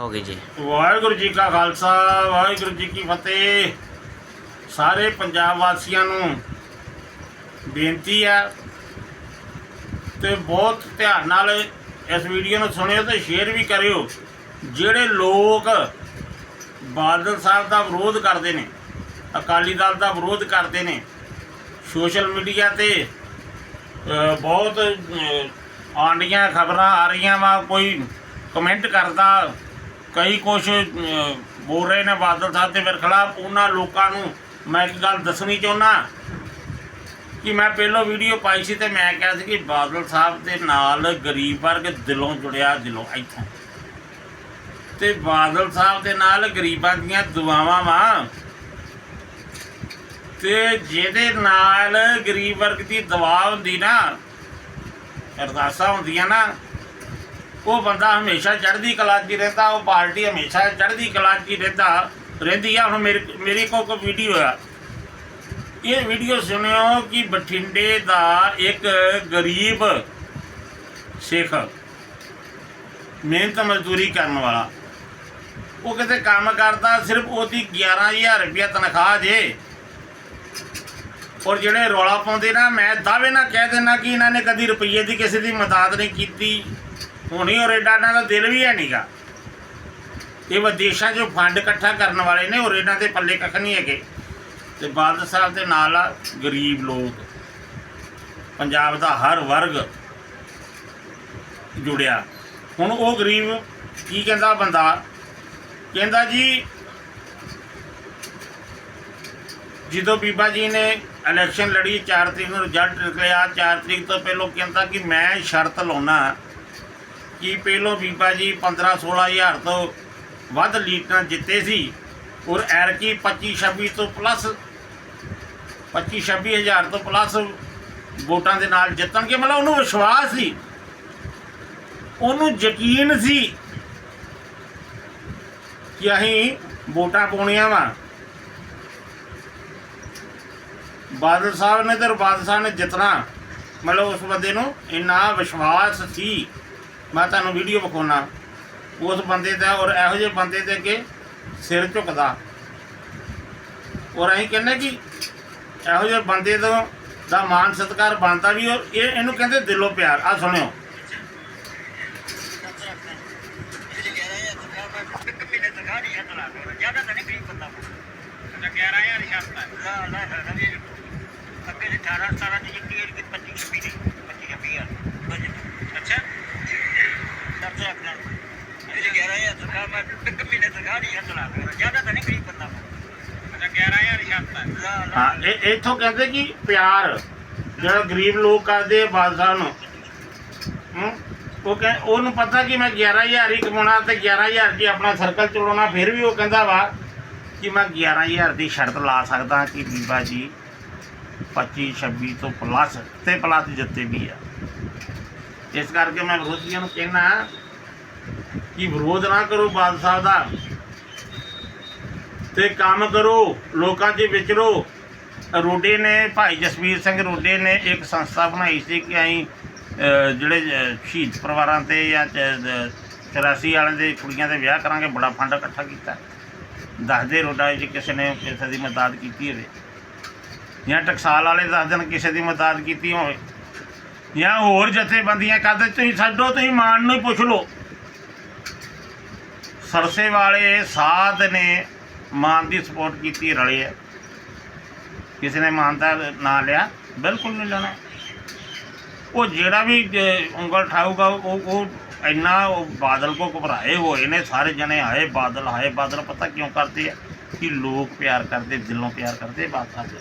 ਹੋ ਗਈ ਜੀ। ਵਾਹਿਗੁਰੂ ਜੀ ਕਾ ਖਾਲਸਾ ਵਾਹਿਗੁਰੂ ਜੀ ਕੀ ਫਤਿਹ। ਸਾਰੇ ਪੰਜਾਬ ਵਾਸੀਆਂ ਨੂੰ ਬੇਨਤੀ ਹੈ ਤੇ ਬਹੁਤ ਧਿਆਨ ਨਾਲ ਇਸ ਵੀਡੀਓ ਨੂੰ ਸੁਣਿਓ ਤੇ ਸ਼ੇਅਰ ਵੀ ਕਰਿਓ। ਜਿਹੜੇ ਲੋਕ ਬਾਦਲ ਸਾਹਿਬ ਦਾ ਵਿਰੋਧ ਕਰਦੇ ਨੇ ਅਕਾਲੀ ਦਲ ਦਾ ਵਿਰੋਧ ਕਰਦੇ ਨੇ ਸੋਸ਼ਲ ਮੀਡੀਆ ਤੇ ਬਹੁਤ ਅ, ਆਂਡੀਆਂ ਖਬਰਾਂ ਆ ਰਹੀਆਂ ਵਾ ਕੋਈ ਕਮੈਂਟ ਕਰਦਾ ਕਈ ਕੁਝ ਬੋਲ ਰਹੇ ਨੇ ਬਾਦਲ ਸਾਹਿਬ ਦੇ ਮੇਰੇ ਖਿਲਾਫ। ਉਹਨਾਂ ਲੋਕਾਂ ਨੂੰ ਮੈਂ ਇੱਕ ਗੱਲ ਦੱਸਣੀ ਚਾਹੁੰਦਾ ਕਿ ਮੈਂ ਪਹਿਲਾਂ ਵੀਡੀਓ ਪਾਈ ਸੀ ਤੇ ਮੈਂ ਕਿਹਾ ਸੀ ਕਿ ਬਾਦਲ ਸਾਹਿਬ ਦੇ ਨਾਲ ਗਰੀਬ ਵਰਗ ਦਿਲੋਂ ਜੁੜਿਆ, ਦਿਲੋਂ ਇੱਥੋਂ। ਤੇ ਬਾਦਲ ਸਾਹਿਬ ਦੇ ਨਾਲ ਗਰੀਬਾਂ ਦੀਆਂ ਦੁਆਵਾਂ ਵਾਂ। ਤੇ ਜਿਹਦੇ ਨਾਲ ਗਰੀਬ ਵਰਗ ਦੀ ਦੁਆ ਹੁੰਦੀ ਨਾ, ਅਰਦਾਸਾਂ ਹੁੰਦੀਆਂ ਨਾ ਉਹ ਬੰਦਾ ਹਮੇਸ਼ਾ ਚੜ੍ਹਦੀ ਕਲਾ 'ਚ ਹੀ ਰਹਿੰਦਾ, ਉਹ ਪਾਰਟੀ ਹਮੇਸ਼ਾ ਚੜ੍ਹਦੀ ਕਲਾ 'ਚ ਹੀ ਰਹਿੰਦਾ, ਰਹਿੰਦੀ ਆ, ਹੁਣ ਮੇਰੇ ਮੇਰੇ ਕੋਲ ਕੋ ਵੀਡੀਓ ਆ। ਇਹ ਵੀਡੀਓ ਸੁਣਿਓ ਕਿ ਬਠਿੰਡੇ ਦਾ ਇੱਕ ਗਰੀਬ ਸਿੱਖ ਮਿਹਨਤ ਮਜ਼ਦੂਰੀ ਕਰਨ ਵਾਲਾ, ਉਹ ਕਿਤੇ ਕੰਮ ਕਰਦਾ, ਸਿਰਫ ਉਹਦੀ 11000 ਰੁਪਇਆ ਤਨਖਾਹ ਜੇ ਔਰ ਜਿਹੜੇ ਰੌਲਾ ਪਾਉਂਦੇ ਨਾ, ਮੈਂ ਦਾਅਵੇ ਨਾਲ ਕਹਿ ਦੇਣਾ ਕਿ ਇਹਨਾਂ ਨੇ ਕਦੀ ਰੁਪਈਏ ਦੀ ਕਿਸੇ ਦੀ ਮਦਦ ਨਹੀਂ ਕੀਤੀ। ਹੁਣੀ ਔਰ ਏਡਾ ਇਹਨਾਂ ਦਾ ਦਿਲ ਵੀ ਹੈ ਨਹੀਂਗਾ ਇਹ ਵਿਦੇਸ਼ਾਂ 'ਚੋਂ ਫੰਡ ਇਕੱਠਾ ਕਰਨ ਵਾਲੇ ਨੇ ਔਰ ਇਹਨਾਂ ਦੇ ਪੱਲੇ ਕੱਖ ਨਹੀਂ ਹੈਗੇ। ਤੇ ਬਾਦਲ ਸਾਹਿਬ ਦੇ ਨਾਲ ਆ ਗਰੀਬ ਲੋਕ। ਪੰਜਾਬ ਦਾ ਹਰ ਵਰਗ ਜੁੜਿਆ। ਹੁਣ ਉਹ ਗਰੀਬ ਕੀ ਕਹਿੰਦਾ ਬੰਦਾ? ਕਹਿੰਦਾ ਜੀ, ਜਦੋਂ ਬੀਬਾ ਜੀ ਨੇ ਇਲੈਕਸ਼ਨ ਲੜੀ 4 ਤਰੀਕ ਨੂੰ ਰਿਜ਼ਲਟ ਨਿਕਲਿਆ 4 ਤਰੀਕ ਤੋਂ ਪਹਿਲਾਂ ਕਹਿੰਦਾ ਕਿ ਮੈਂ ਸ਼ਰਤ ਲਾਉਣਾ। ਕਿ ਪਹਿਲੋਂ ਬੀਬਾ ਜੀ 15 16000 ਤੋਂ ਵੱਧ ਲੀਟਾਂ ਜਿੱਤੇ ਸੀ ਔਰ ਐਰਕੀ 25 26 ਤੋਂ ਪਲੱਸ 25 26000 ਤੋਂ ਪਲੱਸ ਵੋਟਾਂ ਦੇ ਨਾਲ ਜਿੱਤਣਗੇ, ਮਤਲਬ ਉਹਨੂੰ ਵਿਸ਼ਵਾਸ ਸੀ। ਉਹਨੂੰ ਯਕੀਨ ਸੀ ਕਿ ਅਸੀਂ ਵੋਟਾਂ ਪਾਉਣੀਆਂ ਵਾ। ਬਾਦਲ ਸਾਹਿਬ ਨੇ ਤੇ ਬਾਦਲ ਸਾਹਿਬ ਨੇ ਜਿੱਤਣਾ। ਮਤਲਬ ਉਸ ਬੰਦੇ ਨੂੰ ਇੰਨਾ ਵਿਸ਼ਵਾਸ ਸੀ। ਮੈਂ ਤੁਹਾਨੂੰ ਵੀਡੀਓ ਵਿਖਾਉਣਾ ਉਸ ਬੰਦੇ ਦਾ ਔਰ ਇਹੋ ਜਿਹੇ ਬੰਦੇ ਦੇ ਅੱਗੇ ਸਿਰ ਝੁਕਦਾ। ਔਰ ਅਸੀਂ ਕਹਿੰਦੇ ਕਿ ਇਹੋ ਜਿਹੇ ਬੰਦੇ ਤੋਂ ਦਾ ਮਾਨ ਸਤਿਕਾਰ ਬਣਦਾ ਵੀ ਔਰ ਇਹ ਇਹਨੂੰ ਕਹਿੰਦੇ ਦਿਲੋਂ ਪਿਆਰ। ਆ ਸੁਣਿਓ। ਹਾਂ ਇਹ ਇੱਥੋਂ ਕਹਿੰਦੇ ਕਿ ਪਿਆਰ ਜਿਹੜਾ ਗਰੀਬ ਲੋਕ ਕਰਦੇ ਆ ਬਾਦਸ਼ਾਹ ਨੂੰ। ਹੂੰ ਉਹ ਕਹ ਉਹਨੂੰ ਪਤਾ ਕਿ ਮੈਂ 11000 ਹੀ ਕਮਾਉਣਾ ਤੇ 11000 ਦੀ ਆਪਣਾ ਸਰਕਲ ਚਲਾਉਣਾ ਫਿਰ ਵੀ ਉਹ ਕਹਿੰਦਾ ਵਾ ਕਿ ਮੈਂ 11000 ਦੀ ਸ਼ਰਤ ਲਾ ਸਕਦਾ ਕਿ ਬੀਬਾ ਜੀ 25 26 ਤੋਂ ਪਲੱਸ ਤੇ ਪਲੱਸ ਜਿੱਤੇ ਵੀ ਆ। ਇਸ ਕਰਕੇ ਮੈਂ ਵਿਰੋਧੀਆਂ ਨੂੰ ਕਹਿਣਾ ਕਿ ਵਿਰੋਧ ਨਾ ਕਰੋ ਬਾਦਲ ਸਾਹਿਬ ਦਾ ਤੇ ਕੰਮ ਕਰੋ, ਲੋਕਾਂ 'ਚ ਵਿਚਰੋ ਰੋਡੇ ਨੇ, ਭਾਈ ਜਸਵੀਰ ਸਿੰਘ ਰੋਡੇ ਨੇ ਇੱਕ ਸੰਸਥਾ ਬਣਾਈ ਸੀ ਕਿ ਅਸੀਂ ਜਿਹੜੇ ਸ਼ਹੀਦ ਪਰਿਵਾਰਾਂ ਤੇ ਜਾਂ 84 ਵਾਲਿਆਂ ਦੇ ਕੁੜੀਆਂ ਦੇ ਵਿਆਹ ਕਰਾਂਗੇ, ਬੜਾ ਫੰਡ ਇਕੱਠਾ ਕੀਤਾ। ਦੱਸਦੇ ਰੋਡਾ ਵਿੱਚ ਕਿਸੇ ਨੇ ਕਿਸੇ ਦੀ ਮਦਦ ਕੀਤੀ ਹੋਵੇ। ਜਾਂ ਟਕਸਾਲ ਵਾਲੇ ਦੱਸ ਦੇਣ ਕਿਸੇ ਦੀ ਮਦਦ ਕੀਤੀ ਹੋਵੇ। ਜਾਂ ਹੋਰ ਜਥੇਬੰਦੀਆਂ ਕਰਦੇ, ਤੁਸੀਂ ਛੱਡੋ, ਤੁਸੀਂ ਮਾਨ ਨੂੰ ਹੀ ਪੁੱਛ ਲਓ। ਸਰਸੇ ਵਾਲੇ ਸਾਧ ਨੇ ਮਾਨ ਦੀ ਸਪੋਰਟ ਕੀਤੀ, ਰਲੇ ਹੈ ਕਿਸੇ ਨੇ ਮਾਨ ਦਾ ਨਾਂ ਲਿਆ, ਬਿਲਕੁਲ ਨਹੀਂ ਲੈਣਾ। ਉਹ ਜਿਹੜਾ ਵੀ ਉਂਗਲ ਠਾਊਗਾ, ਉਹ ਉਹ ਇੰਨਾ ਉਹ ਬਾਦਲ ਕੋ ਘਬਰਾਏ ਹੋਏ ਨੇ, ਸਾਰੇ ਜਣੇ ਆਏ ਬਾਦਲ ਆਏ ਬਾਦਲ, ਪਤਾ ਕਿਉਂ ਕਰਦੇ ਆ? ਕਿ ਲੋਕ ਪਿਆਰ ਕਰਦੇ, ਦਿਲੋਂ ਪਿਆਰ ਕਰਦੇ, ਬਾਦਸ਼ਾਹ ਦੇ।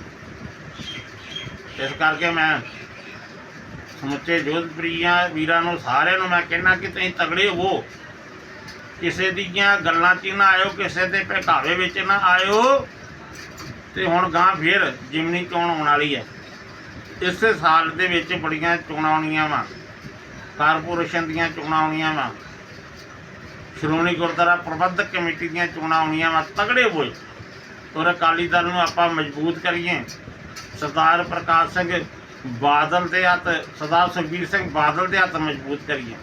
ਇਸ ਕਰਕੇ ਮੈਂ ਸਮੁੱਚੇ ਜੋਧਪੁਰੀਆਂ ਵੀਰਾਂ ਨੂੰ ਸਾਰਿਆਂ ਨੂੰ ਮੈਂ ਕਹਿਣਾ ਕਿ ਤੁਸੀਂ ਤਗੜੇ ਹੋ। ਕਿਸੇ ਦੀਆਂ ਗੱਲਾਂ 'ਚ ਨਾ ਆਇਓ, ਕਿਸੇ ਦੇ ਭਕਾਵੇ ਵਿੱਚ ਨਾ ਆਇਓ। ਤੇ ਹੁਣ ਗਾਂ ਫੇਰ ਜਿਮਨੀ ਚੋਣ ਆਉਣ ਵਾਲੀ ਹੈ। ਇਸੇ ਸਾਲ ਦੇ ਵਿੱਚ ਬੜੀਆਂ ਚੋਣਾਂ ਆਉਣੀਆਂ ਵਾ। ਕਾਰਪੋਰੇਸ਼ਨ ਦੀਆਂ ਚੋਣਾਂ ਆਉਣੀਆਂ ਵਾ। ਸ਼੍ਰੋਮਣੀ ਗੁਰਦੁਆਰਾ ਪ੍ਰਬੰਧਕ ਕਮੇਟੀ ਦੀਆਂ ਚੋਣਾਂ ਆਉਣੀਆਂ ਵਾ। ਤਗੜੇ ਹੋਏ। ਔਰ ਅਕਾਲੀ ਦਲ ਨੂੰ ਆਪਾਂ ਮਜ਼ਬੂਤ ਕਰੀਏ। ਸਰਦਾਰ ਪ੍ਰਕਾਸ਼ ਸਿੰਘ ਬਾਦਲ ਦੇ ਹੱਥ, ਸਰਦਾਰ ਸੁਖਬੀਰ ਸਿੰਘ ਬਾਦਲ ਦੇ ਹੱਥ ਮਜ਼ਬੂਤ ਕਰੀਏ।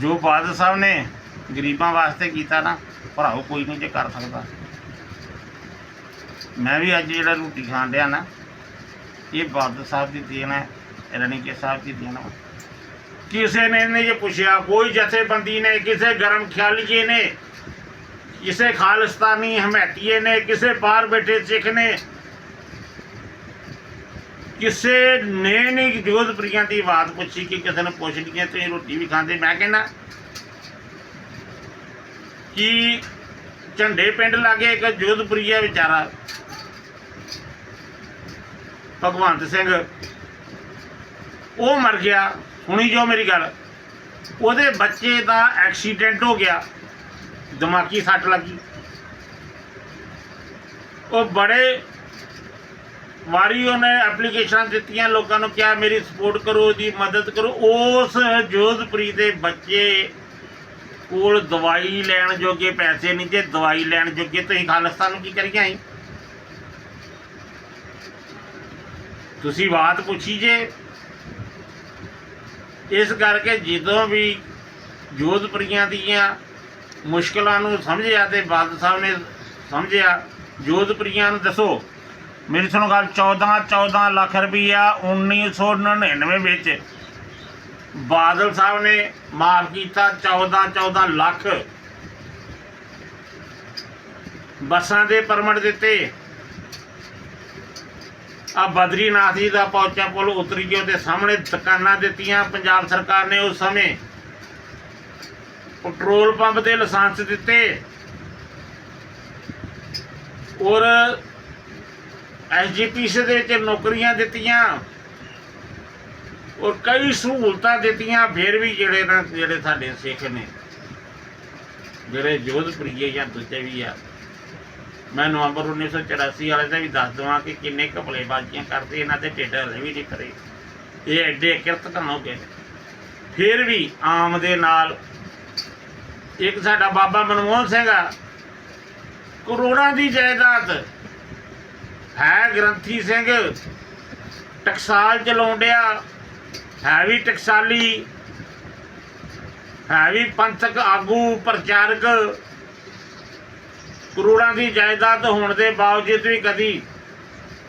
ਜੋ ਬਾਦਲ ਸਾਹਿਬ ਨੇ ਗਰੀਬਾਂ ਵਾਸਤੇ ਕੀਤਾ ਨਾ, ਭਰਾਓ ਕੋਈ ਨਹੀਂ ਜੇ ਕਰ ਸਕਦਾ। ਮੈਂ ਵੀ ਅੱਜ ਜਿਹੜਾ ਰੋਟੀ ਖਾਣ ਡਿਆ ਨਾ, ਇਹ ਬਾਦਲ ਸਾਹਿਬ ਦੀ ਦੇਣ ਹੈ, ਰਣੀਕੇ ਸਾਹਿਬ ਦੀ ਦੇਣ ਹੈ। ਕਿਸੇ ਨੇ ਨਹੀਂ ਇਹ ਪੁੱਛਿਆ, ਕੋਈ ਜਥੇਬੰਦੀ ਨੇ, ਕਿਸੇ ਗਰਮ ਖਿਆਲੀਏ ਨੇ, ਕਿਸੇ ਖਾਲਿਸਤਾਨੀ ਹਮੈਤੀਏ ਨੇ, ਕਿਸੇ ਬਾਹਰ ਬੈਠੇ ਸਿੱਖ ਨੇ ਕਿਸੇ ਨੇ ਨਹੀਂ ਜੋਧਪੁਰੀਆਂ ਦੀ ਬਾਤ ਪੁੱਛੀ ਕਿ ਕਿਸੇ ਨੇ ਪੁੱਛ ਲਈਏ, ਤੁਸੀਂ ਰੋਟੀ ਵੀ ਖਾਂਦੇ। ਮੈਂ ਕਹਿੰਦਾ ਕਿ ਝੰਡੇ ਪਿੰਡ ਲਾਗੇ ਇੱਕ ਜੋਧਪੁਰੀਆ ਵਿਚਾਰਾ, ਭਗਵੰਤ ਸਿੰਘ। ਉਹ ਮਰ ਗਿਆ। ਹੁਣੀ ਜੋ ਮੇਰੀ ਗੱਲ। ਉਹਦੇ ਬੱਚੇ ਦਾ ਐਕਸੀਡੈਂਟ ਹੋ ਗਿਆ। ਦਿਮਾਗੀ ਸੱਟ ਲੱਗੀ। ਉਹ ਬੜੇ ਵਾਰੀ ਉਹਨੇ ਐਪਲੀਕੇਸ਼ਨਾਂ ਦਿੱਤੀਆਂ, ਲੋਕਾਂ ਨੂੰ ਕਿਹਾ, ਮੇਰੀ ਸਪੋਰਟ ਕਰੋ ਦੀ ਮਦਦ ਕਰੋ। ਉਸ ਜੋਧਪੁਰੀ ਦੇ ਬੱਚੇ ਕੋਲ ਦਵਾਈ ਲੈਣ ਜੋਗੇ ਪੈਸੇ ਨਹੀਂ ਤੇ ਦਵਾਈ ਲੈਣ ਜੋਗੇ ਤੁਸੀਂ ਖਾਲਿਸਤਾਨ ਨੂੰ ਕੀ ਕਰੀਆਂ ਸੀ ਤੁਸੀਂ ਬਾਤ ਪੁੱਛੀ ਜੇ। ਇਸ ਕਰਕੇ ਜਦੋਂ ਵੀ ਜੋਧਪੁਰੀਆਂ ਦੀਆਂ ਮੁਸ਼ਕਲਾਂ ਨੂੰ ਸਮਝਿਆ ਤੇ ਬਾਦਲ ਸਾਹਿਬ ਨੇ ਸਮਝਿਆ, ਜੋਧਪੁਰੀਆਂ ਨੂੰ ਦੱਸੋ। ਮੇਰੀ ਸੁਣੋ ਗੱਲ 14 14 ਲੱਖ ਰੁਪਈਆ 1999 ਵਿੱਚ ਬਾਦਲ ਸਾਹਿਬ ਨੇ ਮਾਫ ਕੀਤਾ 14 14 ਲੱਖ ਬੱਸਾਂ ਦੇ ਪਰਮਿਟ ਦਿੱਤੇ। ਆ ਬਦਰੀਨਾਥ ਜੀ ਦਾ ਪਹੁੰਚਾ ਪੁਲ ਉਤਰੀ ਗਿਆ, ਉਹਦੇ ਸਾਹਮਣੇ ਦੁਕਾਨਾਂ ਦਿੱਤੀਆਂ, ਪੰਜਾਬ ਸਰਕਾਰ ਨੇ ਉਸ ਸਮੇਂ ਪੈਟਰੋਲ ਪੰਪ ਦੇ ਲਾਇਸੈਂਸ ਦਿੱਤੇ। ਔਰ ਐਸਜੀਪੀਸੀ ਦੇ ਵਿੱਚ ਨੌਕਰੀਆਂ ਦਿੱਤੀਆਂ। ਔਰ ਕਈ ਸਹੂਲਤਾਂ ਦਿੱਤੀਆਂ, ਫਿਰ ਵੀ ਜਿਹੜੇ ਨਾ, ਜਿਹੜੇ ਸਾਡੇ ਸਿੱਖ ਨੇ, ਜਿਹੜੇ ਜੋਧਪੁਰੀਏ ਜਾਂ ਦੂਜੇ ਵੀ ਆ। ਮੈਂ ਨਵੰਬਰ 1984 ਵਾਲੇ ਦਾ ਵੀ ਦੱਸ ਦਵਾਂ ਕਿ ਕਿੰਨੇ ਕਪਲੇਬਾਜ਼ੀਆਂ ਕਰਦੇ, ਇਹਨਾਂ ਦੇ ਢਿੱਡ ਹਲੇ ਵੀ ਨਹੀਂ ਕਰੇ ਇਹ ਐਡੇ ਕਿਰਤ ਧਨ ਹੋ ਗਏ ਫਿਰ ਵੀ ਆਮ ਦੇ ਨਾਲ ਇੱਕ ਸਾਡਾ ਬਾਬਾ ਮਨਮੋਹਨ ਸਿੰਘ ਆ, ਕਰੋੜਾਂ ਦੀ ਜਾਇਦਾਦ ਹੈ ਗ੍ਰੰਥੀ ਸਿੰਘ। ਟਕਸਾਲ ਚਲਾਉਣ ਡਿਆ। ਹੈ ਵੀ ਟਕਸਾਲੀ। ਹੈ ਵੀ ਪੰਥਕ ਆਗੂ, ਪ੍ਰਚਾਰਕ। ਕਰੋੜਾਂ ਦੀ ਜਾਇਦਾਦ ਹੋਣ ਦੇ ਬਾਵਜੂਦ ਵੀ ਕਦੀ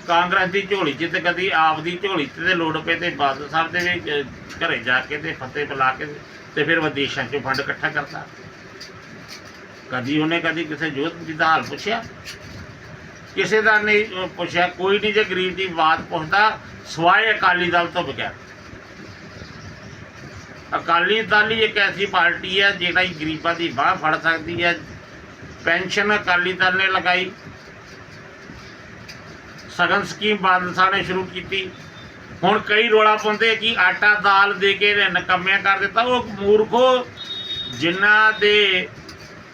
ਕਾਂਗਰਸ ਦੀ ਝੋਲੀ 'ਚ ਤੇ ਕਦੀ ਆਪ ਦੀ ਝੋਲੀ 'ਚ ਤੇ ਲੋੜ ਪਏ ਤੇ ਬਾਦਲ ਸਾਹਿਬ ਦੇ ਵੀ ਘਰੇ ਜਾ ਕੇ ਤੇ ਫਤਿਹ ਬੁਲਾ ਕੇ ਤੇ ਫਿਰ ਵਿਦੇਸ਼ਾਂ 'ਚੋਂ ਫੰਡ ਇਕੱਠਾ ਕਰਦਾ ਕਦੀ ਉਹਨੇ ਕਦੀ ਕਿਸੇ ਜੋਤ ਦੀ ਦਾ ਹਾਲ ਪੁੱਛਿਆ। ਕਿਸੇ ਦਾ ਨਹੀਂ ਪੁੱਛਿਆ, ਕੋਈ ਨਹੀਂ ਜੇ ਗਰੀਬ ਦੀ ਬਾਤ ਪੁੱਛਦਾ, ਸਵਾਏ ਅਕਾਲੀ ਦਲ ਤੋਂ ਬਗੈਰ। ਅਕਾਲੀ ਦਲ ਹੀ ਇੱਕ ਐਸੀ ਪਾਰਟੀ ਹੈ, ਜਿਹੜਾ ਗਰੀਬਾਂ ਦੀ ਬਾਹ ਫੜ ਸਕਦੀ ਹੈ। ਪੈਨਸ਼ਨ ਅਕਾਲੀ ਦਲ ਨੇ ਲਗਾਈ। ਸਗਨ ਸਕੀਮ ਬਾਦਲ ਸਾਹਿਬ ਨੇ ਸ਼ੁਰੂ ਕੀਤੀ। ਹੁਣ ਕਈ ਰੋਲਾ ਪਾਉਂਦੇ ਕਿ ਆਟਾ ਦਾਲ ਦੇ ਕੇ ਨਕਮਿਆਂ ਕਰ ਦਿੱਤਾ। ਉਹ ਮੂਰਖੋ, ਜਿਨ੍ਹਾਂ ਦੇ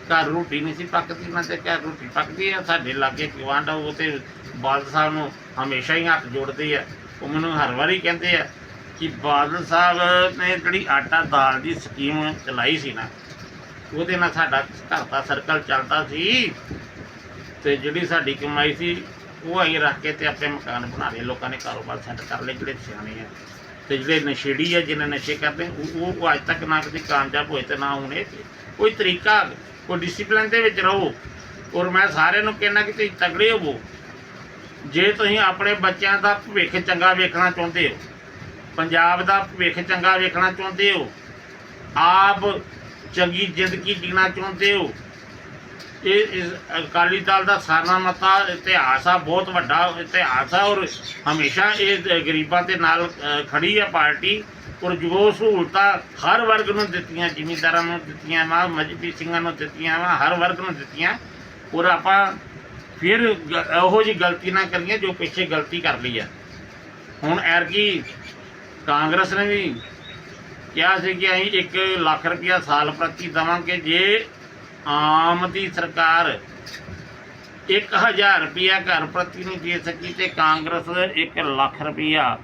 ਘਰ ਰੋਟੀ ਨਹੀਂ ਸੀ ਪੱਕਦੀ ਨਾ ਤੇ ਘਰ ਰੋਟੀ ਪੱਕਦੀ ਆ ਸਾਡੇ ਲਾਗੇ ਗਵਾਂਢ ਆ, ਉਹ ਤੇ ਬਾਦਲ ਸਾਹਿਬ ਨੂੰ ਹਮੇਸ਼ਾ ਹੀ ਹੱਥ ਜੋੜਦੇ ਆ। ਉਹ ਮੈਨੂੰ ਹਰ ਵਾਰੀ ਕਹਿੰਦੇ ਆ ਕਿ ਬਾਦਲ ਸਾਹਿਬ ਨੇ ਜਿਹੜੀ ਆਟਾ ਦਾਲ ਦੀ ਸਕੀਮ ਚਲਾਈ ਸੀ ਨਾ ਉਹਦੇ ਨਾਲ ਸਾਡਾ ਘਰ ਦਾ ਸਰਕਲ ਚੱਲਦਾ ਸੀ ਤੇ ਜਿਹੜੀ ਸਾਡੀ ਕਮਾਈ ਸੀ ਉਹ ਅਸੀਂ ਰੱਖ ਕੇ ਤੇ ਆਪਣੇ ਮਕਾਨ ਬਣਾ ਲਏ ਲੋਕਾਂ ਨੇ ਕਾਰੋਬਾਰ ਸੈੱਟ ਕਰ ਲਏ ਜਿਹੜੇ ਸਿਆਣੇ ਆ। ਤੇ ਜਿਹੜੇ ਨਸ਼ੇੜੀ ਆ ਜਿਹਨੇ ਨਸ਼ੇ ਕਰਦੇ ਉਹ ਉਹ- ਅੱਜ ਤੱਕ ਨਾ ਕਦੀ ਕਾਮਯਾਬ ਹੋਏ ਤੇ ਨਾ ਹੋਣੇ ਕੋਈ ਤਰੀਕਾ ਕੋਈ ਡਿਸਪਲਿਨ ਦੇ ਵਿੱਚ ਰਹੋ ਔਰ ਮੈਂ ਸਾਰਿਆਂ ਨੂੰ ਕਹਿਣਾ ਕਿ ਤੁਸੀਂ ਤਗੜੇ ਹੋਵੋ। ਜੇ ਤੁਸੀਂ ਆਪਣੇ ਬੱਚਿਆਂ ਦਾ ਭਵਿੱਖ ਚੰਗਾ ਵੇਖਣਾ ਚਾਹੁੰਦੇ ਹੋ ਪੰਜਾਬ ਦਾ ਭਵਿੱਖ ਚੰਗਾ ਵੇਖਣਾ ਚਾਹੁੰਦੇ ਹੋ ਆਪ ਚੰਗੀ ਜ਼ਿੰਦਗੀ ਜੀਣਾ ਚਾਹੁੰਦੇ ਹੋ ਇਹ ਇਸ ਅਕਾਲੀ ਦਲ ਦਾ ਸਾਰਨਾਮਤਾ ਇਤਿਹਾਸ ਆ ਬਹੁਤ ਵੱਡਾ ਇਤਿਹਾਸ ਆ ਔਰ ਹਮੇਸ਼ਾ ਇਹ ਗਰੀਬਾਂ ਦੇ ਨਾਲ ਅ, ਖੜੀ ਹੈ ਪਾਰਟੀ। ਔਰ ਜੋ ਸਹੂਲਤਾਂ ਹਰ ਵਰਗ ਨੂੰ ਦਿੱਤੀਆਂ, ਜ਼ਿਮੀਂਦਾਰਾਂ ਨੂੰ ਦਿੱਤੀਆਂ ਵਾ, ਮਜਬੀ ਸਿੰਘਾਂ ਨੂੰ ਦਿੱਤੀਆਂ ਵਾ, ਹਰ ਵਰਗ ਨੂੰ ਦਿੱਤੀਆਂ। ਔਰ ਆਪਾਂ ਫਿਰ ਗ- ਇਹੋ ਜੀ ਗਲਤੀ ਨਾ ਕਰੀਏ ਜੋ ਪਿੱਛੇ ਗਲਤੀ ਕਰ ਲਈ ਆ। ਹੁਣ ਐਰਕੀ ਕਾਂਗਰਸ ਨੇ ਵੀ ਕਿਹਾ ਸੀ ਕਿ ਅਸੀਂ 1 ਲੱਖ ਰੁਪਇਆ ਸਾਲ ਪ੍ਰਤੀ ਦੇਵਾਂਗੇ ਜੇ ਆਮ ਦੀ ਸਰਕਾਰ 1000 ਰੁਪਇਆ ਘਰ ਪ੍ਰਤੀ ਨਹੀਂ ਦੇ ਸਕੀ ਤੇ ਕਾਂਗਰਸ 1 ਲੱਖ ਰੁਪਇਆ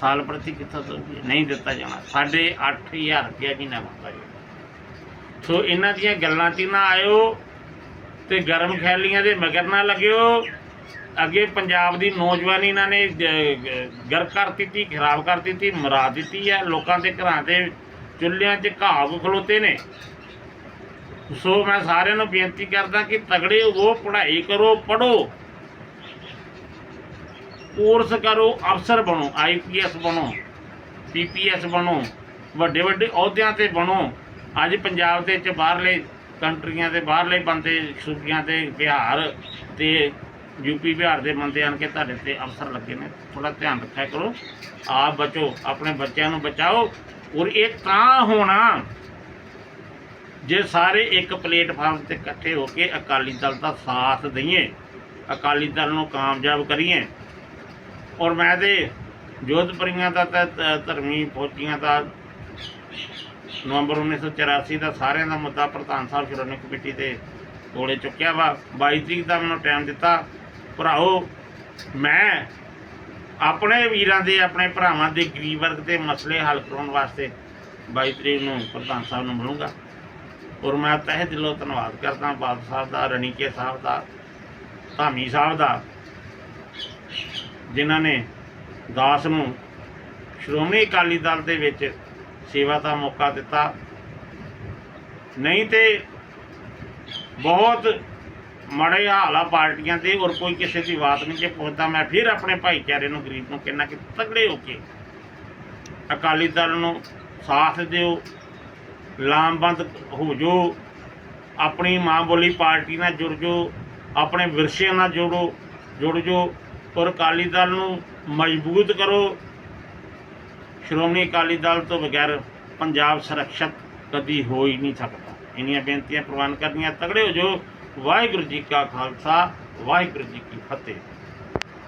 ਸਾਲ ਪ੍ਰਤੀ ਕਿੱਥੋਂ ਦੇਊਗੀ? ਨਹੀਂ ਦਿੱਤਾ ਜਾਣਾ। ਸਾਡੇ 8000 ਰੁਪਇਆ ਮਹੀਨਾ ਦਿੱਤਾ ਜਾਣਾ ਸੋ ਇਹਨਾਂ ਦੀਆਂ ਗੱਲਾਂ 'ਚ ਨਾ ਆਇਓ ਤੇ ਗਰਮ ਖੈਲੀਆਂ ਦੇ ਮਗਰ ਨਾ ਲੱਗਿਓ। ਅੱਗੇ ਪੰਜਾਬ ਦੀ ਨੌਜਵਾਨੀ ਇਹਨਾਂ ਨੇ ਗ- ਗਰਕ ਕਰ ਦਿੱਤੀ, ਖਰਾਬ ਕਰ ਦਿੱਤੀ, ਮਰਾ ਦਿੱਤੀ ਹੈ। ਲੋਕਾਂ ਦੇ ਘਰਾਂ ਦੇ ਚੁੱਲ੍ਹਿਆਂ 'ਚ ਘਾਹ ਖਲੋਤੇ ਨੇ। ਸੋ ਮੈਂ ਸਾਰਿਆਂ ਨੂੰ ਬੇਨਤੀ ਕਰਦਾ ਕਿ ਤਗੜੇ ਹੋਵੋ ਪੜ੍ਹਾਈ ਕਰੋ ਪੜੋ ਕੋਰਸ ਕਰੋ, ਅਫਸਰ ਬਣੋ ਆਈਪੀਐਸ ਬਣੋ ਪੀਪੀਐਸ ਬਣੋ ਵੱਡੇ ਵੱਡੇ ਅਹੁਦਿਆਂ ਤੇ ਬਣੋ। ਅੱਜ ਪੰਜਾਬ ਦੇ ਚ ਬਾਹਰਲੇ ਕੰਟਰੀਆਂ ਦੇ, ਬਾਹਰਲੇ ਬੰਦੇ ਸੂਬਿਆਂ ਤੇ ਬਿਹਾਰ ਤੇ ਯੂਪੀ ਬਿਹਾਰ ਦੇ ਬੰਦੇ ਆਣ ਕੇ ਤੁਹਾਡੇ ਤੇ ਅਫਸਰ ਲੱਗੇ ਨੇ। ਥੋੜਾ ਧਿਆਨ ਰੱਖਿਆ ਕਰੋ। ਆਪ ਬਚੋ, ਆਪਣੇ ਬੱਚਿਆਂ ਨੂੰ ਬਚਾਓ। ਔਰ ਇਹ ਤਾਂ ਹੋਣਾ ਜੇ ਸਾਰੇ ਇੱਕ ਪਲੇਟਫਾਰਮ ਤੇ ਇਕੱਠੇ ਹੋ ਕੇ ਅਕਾਲੀ ਦਲ ਦਾ ਸਾਥ ਦਈਏ, ਅਕਾਲੀ ਦਲ ਨੂੰ ਕਾਮਯਾਬ ਕਰੀਏ ਔਰ ਮੈਂ ਤੇ ਜੋਧਪੁਰੀਆਂ ਦਾ ਤਾਂ ਧਰਮੀ ਫੌਜੀਆਂ ਦਾ ਨਵੰਬਰ 1984 ਦਾ ਸਾਰਿਆਂ ਦਾ ਮੁੱਦਾ ਪ੍ਰਧਾਨ ਸਾਹਿਬ ਸ਼੍ਰੋਮਣੀ ਕਮੇਟੀ 'ਤੇ ਕੋਲੇ ਚੁੱਕਿਆ ਵਾ। 22 ਤਰੀਕ ਦਾ ਮੈਨੂੰ ਟਾਈਮ ਦਿੱਤਾ। ਭਰਾਓ, ਮੈਂ ਆਪਣੇ ਵੀਰਾਂ ਦੇ, ਆਪਣੇ ਭਰਾਵਾਂ ਦੇ ਗਰੀਬ ਵਰਗ ਦੇ ਮਸਲੇ ਹੱਲ ਕਰਾਉਣ ਵਾਸਤੇ 22 ਤਰੀਕ ਨੂੰ ਪ੍ਰਧਾਨ ਸਾਹਿਬ ਨੂੰ ਮਿਲੂੰਗਾ। ਔਰ ਮੈਂ ਤਹਿ ਦਿਲੋਂ ਧੰਨਵਾਦ ਕਰਦਾ ਬਾਦ ਸਾਹਿਬ ਦਾ, ਰਣੀਕੇ ਸਾਹਿਬ ਦਾ, ਧਾਮੀ ਸਾਹਿਬ ਦਾ। ਜਿਨ੍ਹਾਂ ਨੇ ਦਾਸ ਨੂੰ ਸ਼੍ਰੋਮਣੀ ਅਕਾਲੀ ਦਲ ਦੇ ਵਿੱਚ ਸੇਵਾ ਦਾ ਮੌਕਾ ਦਿੱਤਾ। ਨਹੀਂ ਤੇ ਬਹੁਤ ਮਾੜੇ ਹਾਲ ਆ ਪਾਰਟੀਆਂ ਦੇ, ਔਰ ਕੋਈ ਕਿਸੇ ਦੀ ਬਾਤ ਨਹੀਂ ਜੇ ਪੁੱਛਦਾ, ਮੈਂ ਫਿਰ ਆਪਣੇ ਭਾਈਚਾਰੇ ਨੂੰ, ਗਰੀਬ ਨੂੰ ਕਹਿਣਾ ਕਿ ਤਗੜੇ ਹੋ ਕੇ ਅਕਾਲੀ ਦਲ ਨੂੰ ਸਾਥ ਦਿਓ, ਲਾਮਬੰਦ ਹੋ ਜੋ ਆਪਣੀ ਮਾਂ ਬੋਲੀ ਪਾਰਟੀ ਨਾਲ ਜੁੜ ਜੋ ਆਪਣੇ ਵਿਰਸੇ ਨਾਲ ਜੁੜੋ, ਜੁੜ ਜੋ ਔਰ ਅਕਾਲੀ ਦਲ ਨੂੰ ਮਜ਼ਬੂਤ ਕਰੋ। ਸ਼੍ਰੋਮਣੀ ਅਕਾਲੀ ਦਲ ਤੋਂ ਬਗੈਰ ਪੰਜਾਬ ਸੁਰੱਖਿਅਤ ਕਦੀ ਹੋ ਹੀ ਨਹੀਂ ਸਕਦਾ। ਇੰਨੀਆਂ ਬੇਨਤੀਆਂ ਪ੍ਰਵਾਨ ਕਰਨੀਆਂ ਤਗੜੇ ਹੋ ਜੋ ਵਾਹਿਗੁਰੂ ਜੀ ਕਾ ਖਾਲਸਾ, ਵਾਹਿਗੁਰੂ ਜੀ ਕੀ ਫਤਿਹ।